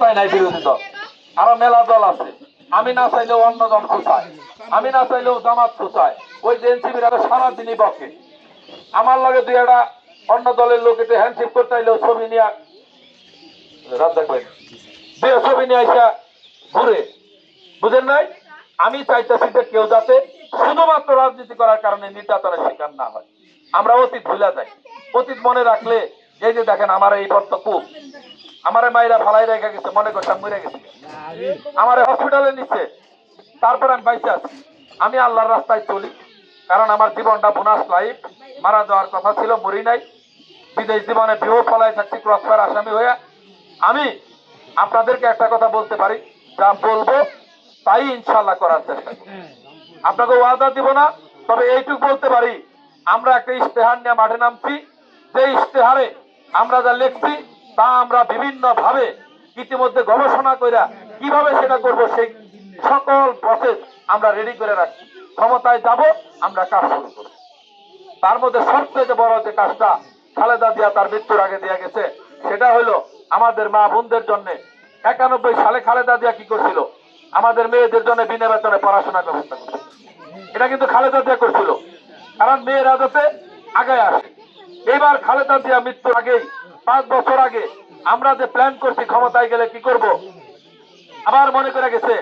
চাই নাই বিরোধী দল। আরও মেলা দল আছে। আমি না চাইলেও অন্য দল খুঁচায়। আমি না চাইলেও জামাত খুঁচায়। ওই যে এনসিবির আরও সারাদিনই বকে। আমার লগে দুই একটা অন্য দলের লোক একটু হ্যান্ডশেক করতে আইলেও ছবি নিয়ে বুঝেন নাই? আমি চাইতেছি কেউ শুধুমাত্র রাজনীতি করার কারণে নির্যাতনের শিকার না হয়। আমরা অতীত ভুলে যাই। অতীত মনে রাখলে, এই যে দেখেন আমার এই বর্ত কূপ আমার মাইরা ফালাই রেখে গেছে, মনে করতাম মরে গেছে। আমার হসপিটালে নিচ্ছে তারপর আমি বাইসে আছি। আমি আল্লাহর রাস্তায় চলি। কারণ আমার জীবনটা বোনাস লাইফ। মারা যাওয়ার কথা ছিল, মরি নাই। বিদেশ জীবনে বিহ ফলায় থাকছি ক্রস ফায়ার আসামি হয়ে। আমি আপনাদেরকে একটা কথা বলতে পারি। যা বলব, তাই ইনশাল্লাহ করার চেষ্টা আপনাকে ওয়াদা দিব না, তবে এইটুকু বলতে পারি। আমরা একটা ইশতেহার নিয়ে মাঠে নামছি। যে ইশতেহারে আমরা যা লিখছি তা আমরা বিভিন্ন ভাবে ইতিমধ্যে গবেষণা কইরা কীভাবে সেটা করব সেই সকল প্রসেস আমরা রেডি করে রাখছি। ক্ষমতায় যাব, আমরা কাজ শুরু করব। তার মধ্যে সবচেয়ে বড় যে কাজটা খালেদা দিয়া তার মৃত্যুর আগে দেয়া গেছে, সেটা হলো আমাদের মা বোনদের জন্য। একানব্বই সালে খালেদা দিয়া কি করছিল? আমাদের মেয়েদের জন্য বিনা বেতনে পড়াশোনার ব্যবস্থা করছিল। এটা কিন্তু খালেদা দিয়া করছিল। কারণ মেয়েরা যাতে আগে আসে। এবার খালেদা দিয়া মৃত্যুর আগেই পাঁচ বছর আগে আমরা যে প্ল্যান করছি ক্ষমতায় গেলে কি করব? আমার মনে করে গেছে